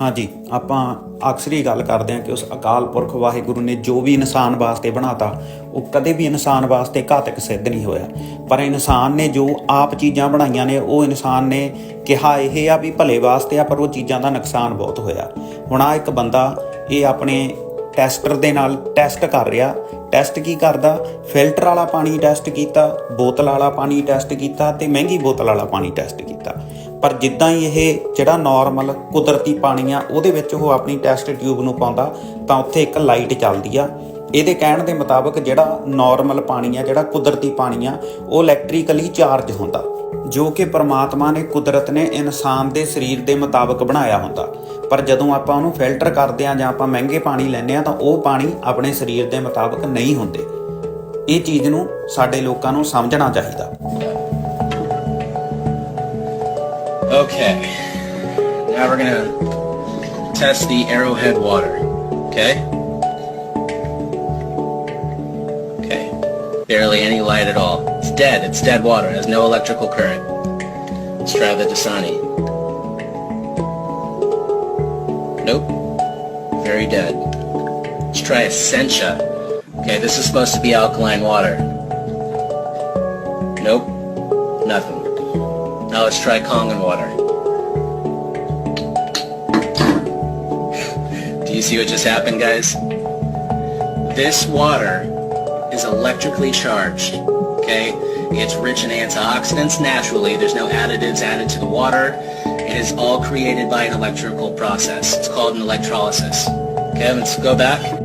ਹਾਂਜੀ, ਆਪਾਂ ਅਕਸਰ ਹੀ ਗੱਲ ਕਰਦੇ ਹਾਂ ਕਿ ਉਸ ਅਕਾਲ ਪੁਰਖ ਵਾਹਿਗੁਰੂ ਨੇ ਜੋ ਵੀ ਇਨਸਾਨ ਵਾਸਤੇ ਬਣਾਤਾ, ਉਹ ਕਦੇ ਵੀ ਇਨਸਾਨ ਵਾਸਤੇ ਘਾਤਕ ਸਿੱਧ ਨਹੀਂ ਹੋਇਆ। ਪਰ ਇਨਸਾਨ ਨੇ ਜੋ ਆਪ ਚੀਜ਼ਾਂ ਬਣਾਈਆਂ ਨੇ, ਉਹ ਇਨਸਾਨ ਨੇ ਕਿਹਾ ਇਹ ਆ ਵੀ ਭਲੇ ਵਾਸਤੇ ਆ, ਪਰ ਉਹ ਚੀਜ਼ਾਂ ਦਾ ਨੁਕਸਾਨ ਬਹੁਤ ਹੋਇਆ। ਹੁਣ ਆ ਇੱਕ ਬੰਦਾ, ਇਹ ਆਪਣੇ ਟੈਸਟਰ ਦੇ ਨਾਲ ਟੈਸਟ ਕਰ ਰਿਹਾ। ਟੈਸਟ ਕੀ ਕਰਦਾ? ਫਿਲਟਰ ਵਾਲਾ ਪਾਣੀ ਟੈਸਟ ਕੀਤਾ, ਬੋਤਲ ਵਾਲਾ ਪਾਣੀ ਟੈਸਟ ਕੀਤਾ ਤੇ ਮਹਿੰਗੀ ਬੋਤਲ ਵਾਲਾ ਪਾਣੀ ਟੈਸਟ ਕੀਤਾ। ਪਰ ਜਿੱਦਾਂ ਹੀ ਇਹ ਜਿਹੜਾ ਨਾਰਮਲ ਕੁਦਰਤੀ ਪਾਣੀ ਆ, ਉਹਦੇ ਵਿੱਚ ਉਹ ਆਪਣੀ ਟੈਸਟ ਟਿਊਬ ਨੂੰ ਪਾਉਂਦਾ, ਤਾਂ ਉੱਥੇ ਇੱਕ ਲਾਈਟ ਚੱਲਦੀ ਆ। ਇਹਦੇ ਕਹਿਣ ਦੇ ਮੁਤਾਬਕ ਜਿਹੜਾ ਨਾਰਮਲ ਪਾਣੀ ਆ, ਜਿਹੜਾ ਕੁਦਰਤੀ ਪਾਣੀ ਆ, ਉਹ ਇਲੈਕਟ੍ਰੀਕਲੀ ਚਾਰਜ ਹੁੰਦਾ, ਜੋ ਕਿ ਪਰਮਾਤਮਾ ਨੇ ਕੁਦਰਤ ਨੇ ਇਨਸਾਨ ਦੇ ਸਰੀਰ ਦੇ ਮੁਤਾਬਕ ਬਣਾਇਆ ਹੁੰਦਾ। ਪਰ ਜਦੋਂ ਆਪਾਂ ਉਹਨੂੰ ਫਿਲਟਰ ਕਰਦੇ ਆ ਜਾਂ ਆਪਾਂ ਮਹਿੰਗੇ ਪਾਣੀ ਲੈਂਦੇ ਆ, ਤਾਂ ਉਹ ਪਾਣੀ ਆਪਣੇ ਸਰੀਰ ਦੇ ਮੁਤਾਬਕ ਨਹੀਂ ਹੁੰਦੇ। ਇਹ ਚੀਜ਼ ਨੂੰ ਸਾਡੇ ਲੋਕਾਂ ਨੂੰ ਸਮਝਣਾ ਚਾਹੀਦਾ। Okay. Now we're gonna test the arrowhead water. Okay? Okay. Barely any light at all. It's dead. It's dead water. It has no electrical current. Let's try the Dasani. Nope. Very dead. Let's try Essentia. Okay, this is supposed to be alkaline water. Nope. Nothing. Now let's try Kangen water. Do you see what just happened, guys? This water is electrically charged, okay? It's rich in antioxidants naturally. There's no additives added to the water. It is all created by an electrical process. It's called an electrolysis. Okay, let's go back.